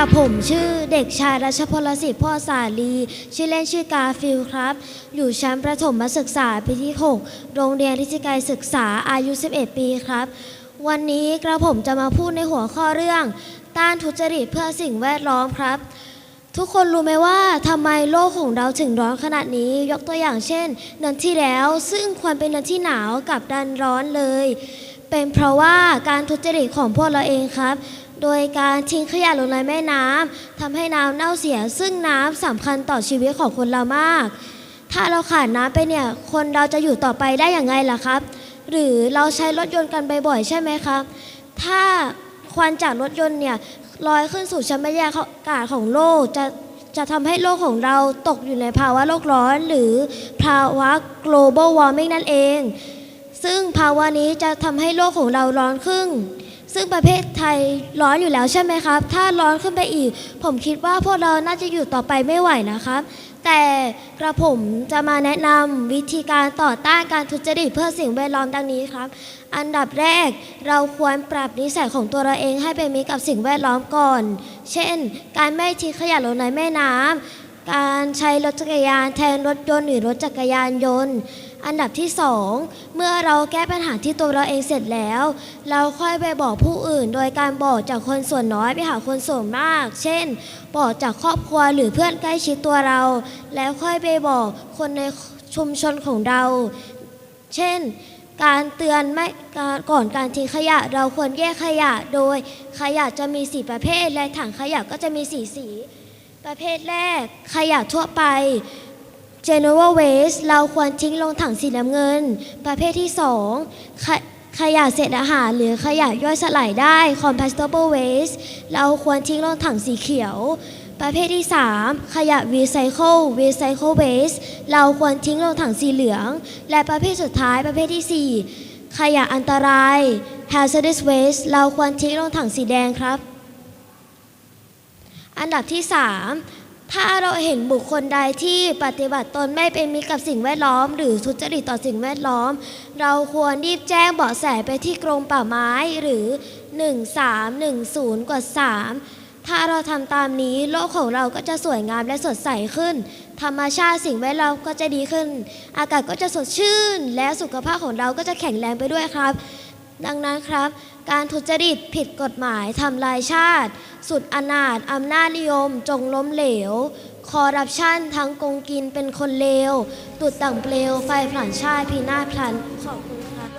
ระผมชื่อเด็กชายรัชพลสิทธิ์พ่อสาลี ชื่อเล่นชื่อกาฟิลครับ อยู่ชั้นประถมศึกษาปีที่ 6 โรงเรียนทิศไกรศึกษาอายุ 11 ปีครับ วันนี้กระผมจะมาพูดในหัวข้อเรื่อง ต้านทุจริตเพื่อสิ่งแวดล้อมครับ ทุกคนรู้ไหมว่าทำไมโลกของเราถึงร้อนขนาดนี้ ยกตัวอย่างเช่นเดือนที่แล้วซึ่งควรเป็นเดือนที่หนาวกับดันร้อนเลย เป็นเพราะว่าการทุจริตของพวกเราเองครับ โดยการทิ้งขยะลงในแม่น้ำทำให้น้ำเน่าเสีย ซึ่งน้ำสำคัญต่อชีวิตของคนเรามาก ถ้าเราขาดน้ำไปเนี่ย คนเราจะอยู่ต่อไปได้อย่างไงล่ะครับ หรือเราใช้รถยนต์กันบ่อยๆใช่ไหมครับ ถ้าควันจากรถยนต์เนี่ยลอยขึ้นสู่ชั้นบรรยากาศของโลกจะจะทำให้โลกของเราตกอยู่ในภาวะโลกร้อน หรือภาวะ global warming นั่นเอง ซึ่งภาวะนี้จะทำให้โลกของเราร้อนขึ้น ซึ่งประเทศไทยร้อนอยู่แล้วใช่ไหมครับ ถ้าร้อนขึ้นไปอีก ผมคิดว่าพวกเราน่าจะอยู่ต่อไปไม่ไหวนะครับ แต่กระผมจะมาแนะนำวิธีการต่อต้านการทุจริตเพื่อสิ่งแวดล้อมดังนี้ครับ อันดับแรกเราควรปรับนิสัยของตัวเราเองให้เป็นมิตรกับสิ่งแวดล้อมก่อน เช่น การไม่ทิ้งขยะลงในแม่น้ำ การใช้รถจักรยานแทนรถยนต์หรือรถจักรยานยนต์ อันดับที่สองเมื่อเราแก้ปัญหาที่ตัวเราเองเสร็จแล้ว เราค่อยไปบอกผู้อื่น โดยการบอกจากคนส่วนน้อยไปหาคนส่วนมาก เช่น บอกจากครอบครัวหรือเพื่อนใกล้ชิดตัวเรา แล้วค่อยไปบอกคนในชุมชนของเรา เช่นการเตือนไม่ก่อนการทิ้งขยะ เราควรแยกขยะโดยขยะจะมีสีประเภทและถังขยะก็จะมีสีสี ประเภทแรก ขยะทั่วไป general waste เราควรทิ้งลงถังสีน้ำเงิน ประเภทที่สองขยขยะเศษอาหารหรือขยะย่อยสลายได้ compostable waste เราควรทิ้งลงถังสีเขียว ประเภทที่ 3 ขยะ recycle recycle waste เราควรทิ้งลงถังสีเหลือง และประเภทสุดท้ายประเภทที่ 4 ขยะอันตราย hazardous waste เราควรทิ้งลงถังสีแดงครับ อันดับที่ 3 ถ้าเราเห็นบุคคลใดที่ปฏิบัติตนไม่เป็นมิตรกับสิ่งแวดล้อม หรือทุจริตต่อสิ่งแวดล้อม เราควรรีบแจ้งเบาะแสไปที่กรมป่าไม้หรือ 1310กด3ถ้าเราทำตามนี้โลกของเราก็จะสวยงามและสดใสขึ้น ธรรมชาติสิ่งแวดล้อมก็จะดีขึ้น อากาศก็จะสดชื่น และสุขภาพของเราก็จะแข็งแรงไปด้วยครับ ดังนั้นครับ การทุจริตผิดกฎหมายทำลายชาติ สุดอนาถอำนาจนิยมจงล้มเหลว คอร์รัปชันทั้งกงกินเป็นคนเลว ตุดต่างเปลว ไฟผลานชาติพีนาพลันขอบคุณครับ